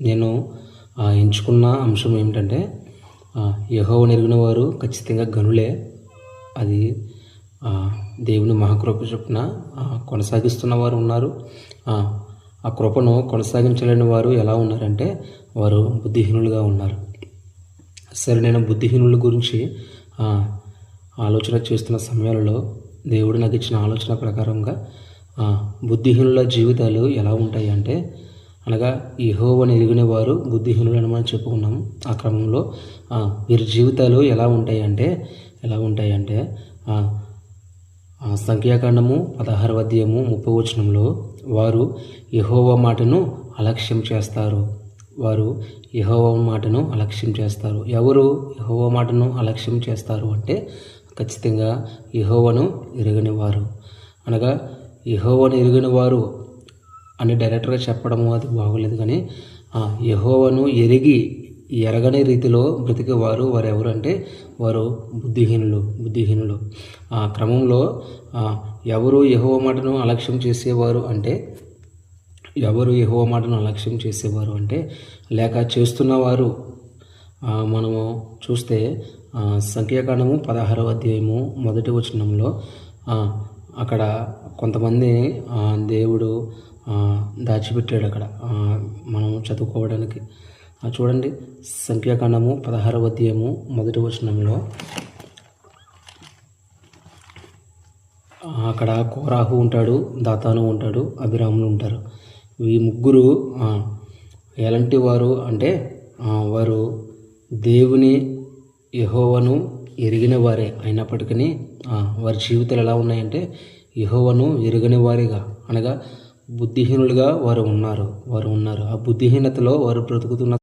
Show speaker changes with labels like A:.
A: నేను ఎంచుకున్న అంశం ఏమిటంటే యహోవ నెరిగిన వారు ఖచ్చితంగా గనులే. అది దేవుని మహాకృప చొప్పున కొనసాగిస్తున్న వారు ఉన్నారు. ఆ, కృపను కొనసాగించలేని వారు ఎలా ఉన్నారంటే వారు బుద్ధిహీనులుగా ఉన్నారు. సరే నేను బుద్ధిహీనుల గురించి ఆలోచన చేస్తున్న సమయాలలో దేవుడు నాకు ఇచ్చిన ఆలోచన ప్రకారంగా బుద్ధిహీనుల జీవితాలు ఎలా ఉంటాయి అంటే అనగా ఈ హోవని వారు బుద్ధిహీనులు అని మనం చెప్పుకున్నాము. ఆ క్రమంలో వీరి జీవితాలు ఎలా ఉంటాయి అంటే ఎలా ఉంటాయి అంటే సంఖ్యాకాండము పదహారవ అధ్యాయము ముప్పై వచనంలో వారు యహోవ మాటను అలక్ష్యం చేస్తారు. వారు యహోవ మాటను అలక్ష్యం చేస్తారు. ఎవరు యహోవ మాటను అలక్ష్యం చేస్తారు అంటే ఖచ్చితంగా యహోవను ఎరగని వారు అనగా యహోవను ఎరగని వారు అని డైరెక్ట్గా చెప్పడము అది బాగోలేదు కానీ యహోవను ఎరిగి ఎరగని రీతిలో బ్రతికేవారు వారు ఎవరు అంటే వారు బుద్ధిహీనులు బుద్ధిహీనులు. ఆ క్రమంలో ఎవరు యహోవ మాటను అలక్ష్యం చేసేవారు అంటే ఎవరు యహోవ మాటను అలక్ష్యం చేసేవారు అంటే లేక చేస్తున్నవారు మనము చూస్తే సంఖ్యాకాండము పదహారవ అధ్యాయము మొదటి వచనంలో అక్కడ కొంతమంది దేవుడు దాచిపెట్టాడు అక్కడ. మనం చదువుకోవడానికి. చూడండి సంఖ్యాకాండము పదహారవ అధ్యాయము మొదటి వచనంలో. అక్కడ కోరాహు ఉంటాడు దాతాను ఉంటాడు అభిరాములు ఉంటారు. ఈ ముగ్గురు ఎలాంటి వారు అంటే వారు దేవుని యహోవను ఎరిగిన వారే అయినప్పటికీ వారి జీవితాలు ఎలా ఉన్నాయంటే యహోవను ఎరగని వారిగా అనగా బుద్ధిహీనులుగా వారు ఉన్నారు వారు ఉన్నారు. ఆ బుద్ధిహీనతలో వారు బ్రతుకుతున్న